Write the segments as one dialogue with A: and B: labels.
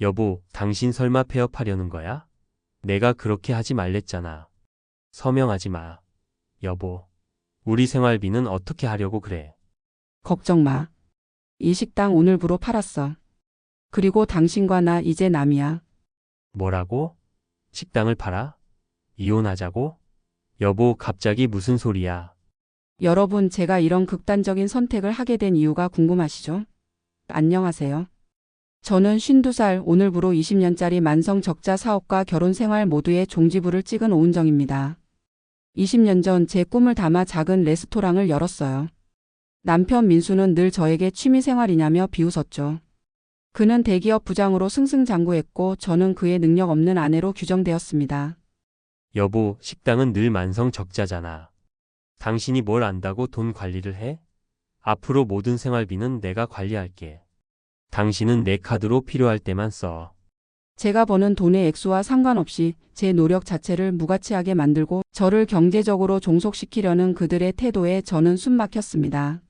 A: 여보, 당신 설마 폐업하려는 거야? 내가 그렇게 하지 말랬잖아. 서명하지 마. 여보, 우리 생활비는 어떻게 하려고 그래?
B: 걱정 마. 이 식당 오늘부로 팔았어. 그리고 당신과 나 이제 남이야.
A: 뭐라고? 식당을 팔아? 이혼하자고? 여보, 갑자기 무슨 소리야?
B: 여러분, 제가 이런 극단적인 선택을 하게 된 이유가 궁금하시죠? 안녕하세요. 저는 52살 오늘부로 20년짜리 만성 적자 사업과 결혼 생활 모두의 종지부를 찍은 오은정입니다. 20년 전 제 꿈을 담아 작은 레스토랑을 열었어요. 남편 민수는 늘 저에게 취미 생활이냐며 비웃었죠. 그는 대기업 부장으로 승승장구했고 저는 그의 능력 없는 아내로 규정되었습니다.
A: 여보, 식당은 늘 만성 적자잖아. 당신이 뭘 안다고 돈 관리를 해? 앞으로 모든 생활비는 내가 관리할게. 당신은 내 카드로 필요할 때만 써.
B: 제가 버는 돈의 액수와 상관없이 제 노력 자체를 무가치하게 만들고 저를 경제적으로 종속시키려는 그들의 태도에 저는 숨 막혔습니다.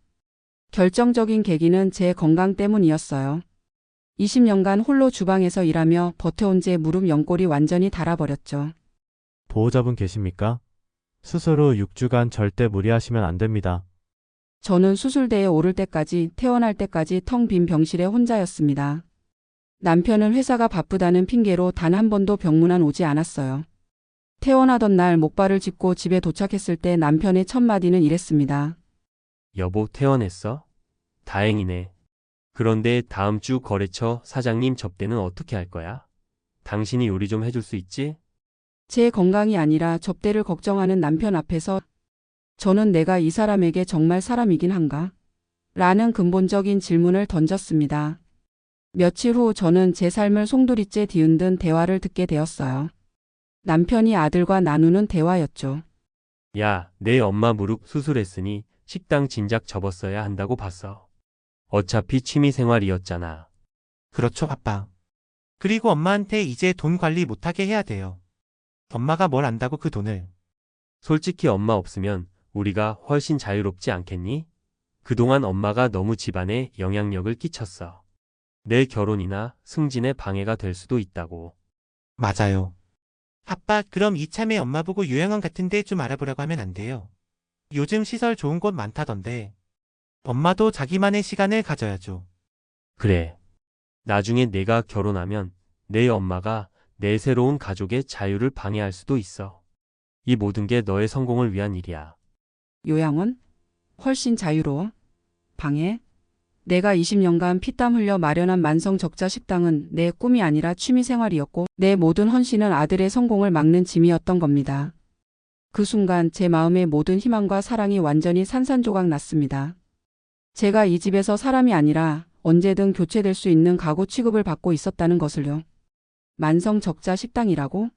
B: 결정적인 계기는 제 건강 때문이었어요. 20년간 홀로 주방에서 일하며 버텨온 제 무릎 연골이 완전히 닳아버렸죠.
C: 보호자분 계십니까? 후 6주간 절대 무리하시면 안 됩니다.
B: 저는 수술대에 오를 때까지 태어날 때까지 텅 빈 병실에 혼자였습니다. 남편은 회사가 바쁘다는 핑계로 단 한 번도 병문안 오지 않았어요. 퇴원하던 날 목발을 짚고 집에 도착했을 때 남편의 첫 마디는 이랬습니다.
A: 여보, 퇴원했어? 다행이네. 그런데 다음 주 거래처 사장님 접대는 어떻게 할 거야? 당신이 요리 좀 해줄 수 있지?
B: 제 건강이 아니라 접대를 걱정하는 남편 앞에서 저는 내가 이 사람에게 정말 사람이긴 한가? 라는 근본적인 질문을 던졌습니다. 며칠 후 저는 제 삶을 송두리째 뒤흔든 대화를 듣게 되었어요. 남편이 아들과 나누는 대화였죠.
A: 야, 내 엄마 무릎 수술했으니 식당 진작 접었어야 한다고 봤어. 어차피 취미 생활이었잖아.
D: 그렇죠, 아빠. 그리고 엄마한테 이제 돈 관리 못하게 해야 돼요. 엄마가 뭘 안다고 그 돈을.
A: 솔직히 엄마 없으면 우리가 훨씬 자유롭지 않겠니? 그동안 엄마가 너무 집안에 영향력을 끼쳤어. 내 결혼이나 승진에 방해가 될 수도 있다고.
D: 맞아요. 아빠, 그럼 이참에 엄마 보고 요양원 같은 데 좀 알아보라고 하면 안 돼요. 요즘 시설 좋은 곳 많다던데. 엄마도 자기만의 시간을 가져야죠.
A: 그래. 나중에 내가 결혼하면 내 엄마가 내 새로운 가족의 자유를 방해할 수도 있어. 이 모든 게 너의 성공을 위한 일이야.
B: 요양원? 훨씬 자유로워? 방해? 내가 20년간 피땀 흘려 마련한 만성 적자 식당은 내 꿈이 아니라 취미 생활이었고 내 모든 헌신은 아들의 성공을 막는 짐이었던 겁니다. 그 순간 제 마음의 모든 희망과 사랑이 완전히 산산조각 났습니다. 제가 이 집에서 사람이 아니라 언제든 교체될 수 있는 가구 취급을 받고 있었다는 것을요. 만성 적자 식당이라고?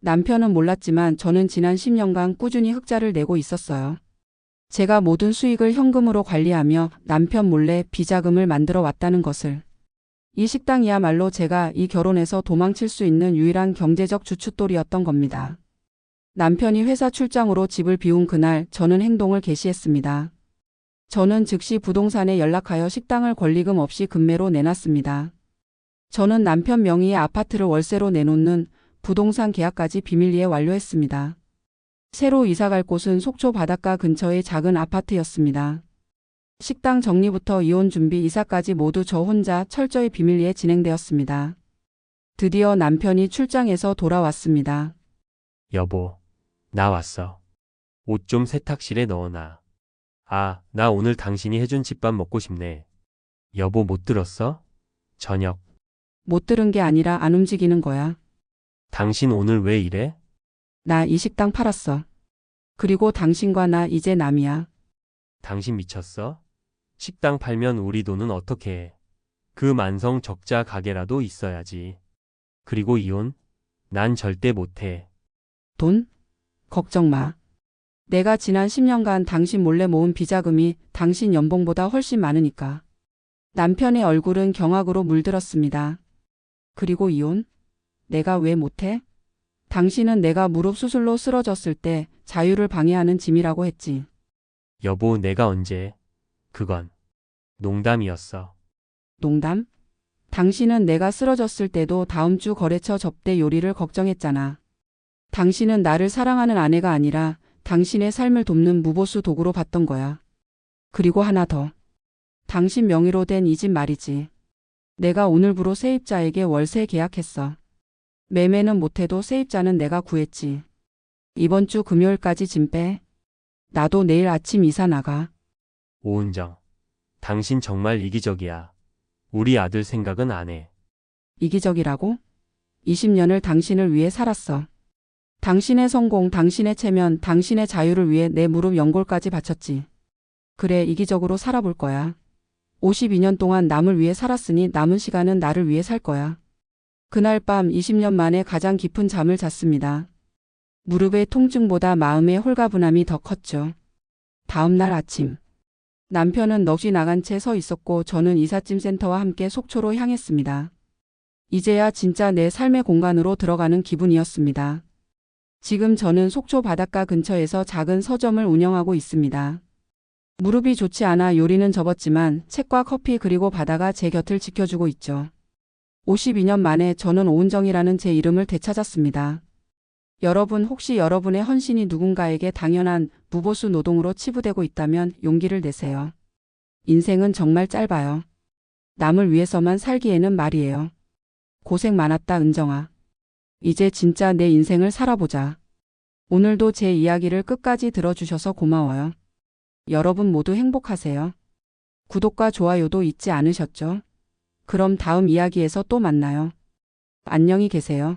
B: 남편은 몰랐지만 저는 지난 10년간 꾸준히 흑자를 내고 있었어요. 제가 모든 수익을 현금으로 관리하며 남편 몰래 비자금을 만들어 왔다는 것을. 이 식당이야말로 제가 이 결혼에서 도망칠 수 있는 유일한 경제적 주춧돌이었던 겁니다. 남편이 회사 출장으로 집을 비운 그날 저는 행동을 개시했습니다. 저는 즉시 부동산에 연락하여 식당을 권리금 없이 금매로 내놨습니다. 저는 남편 명의의 아파트를 월세로 내놓는 부동산 계약까지 비밀리에 완료했습니다. 새로 이사갈 곳은 속초 바닷가 근처의 작은 아파트였습니다. 식당 정리부터 이혼 준비 이사까지 모두 저 혼자 철저히 비밀리에 진행되었습니다. 드디어 남편이 출장에서 돌아왔습니다.
A: 여보, 나 왔어. 옷 좀 세탁실에 넣어놔. 아, 나 오늘 당신이 해준 집밥 먹고 싶네. 여보 못 들었어? 저녁.
B: 못 들은 게 아니라 안 움직이는 거야.
A: 당신 오늘 왜 이래?
B: 나 이 식당 팔았어. 그리고 당신과 나 이제 남이야.
A: 당신 미쳤어? 식당 팔면 우리 돈은 어떻게 해? 그 만성 적자 가게라도 있어야지. 그리고 이혼? 난 절대 못해.
B: 돈? 걱정 마. 내가 지난 10년간 당신 몰래 모은 비자금이 당신 연봉보다 훨씬 많으니까. 남편의 얼굴은 경악으로 물들었습니다. 그리고 이혼? 내가 왜 못해? 당신은 내가 무릎 수술로 쓰러졌을 때 자유를 방해하는 짐이라고 했지.
A: 여보, 내가 언제? 그건 농담이었어.
B: 농담? 당신은 내가 쓰러졌을 때도 다음 주 거래처 접대 요리를 걱정했잖아. 당신은 나를 사랑하는 아내가 아니라 당신의 삶을 돕는 무보수 도구로 봤던 거야. 그리고 하나 더. 당신 명의로 된 이 집 말이지. 내가 오늘부로 세입자에게 월세 계약했어. 매매는 못해도 세입자는 내가 구했지. 이번 주 금요일까지 짐 빼. 나도 내일 아침 이사 나가.
A: 오은정. 당신 정말 이기적이야. 우리 아들 생각은 안 해.
B: 이기적이라고? 20년을 당신을 위해 살았어. 당신의 성공, 당신의 체면, 당신의 자유를 위해 내 무릎 연골까지 바쳤지. 그래, 이기적으로 살아볼 거야. 52년 동안 남을 위해 살았으니 남은 시간은 나를 위해 살 거야. 그날 밤 20년 만에 가장 깊은 잠을 잤습니다. 무릎의 통증보다 마음의 홀가분함이 더 컸죠. 다음 날 아침. 남편은 넋이 나간 채 서 있었고 저는 이삿짐 센터와 함께 속초로 향했습니다. 이제야 진짜 내 삶의 공간으로 들어가는 기분이었습니다. 지금 저는 속초 바닷가 근처에서 작은 서점을 운영하고 있습니다. 무릎이 좋지 않아 요리는 접었지만 책과 커피 그리고 바다가 제 곁을 지켜주고 있죠. 52년 만에 저는 오은정이라는 제 이름을 되찾았습니다. 여러분 혹시 여러분의 헌신이 누군가에게 당연한 무보수 노동으로 치부되고 있다면 용기를 내세요. 인생은 정말 짧아요. 남을 위해서만 살기에는 말이에요. 고생 많았다 은정아. 이제 진짜 내 인생을 살아보자. 오늘도 제 이야기를 끝까지 들어주셔서 고마워요. 여러분 모두 행복하세요. 구독과 좋아요도 잊지 않으셨죠? 그럼 다음 이야기에서 또 만나요. 안녕히 계세요.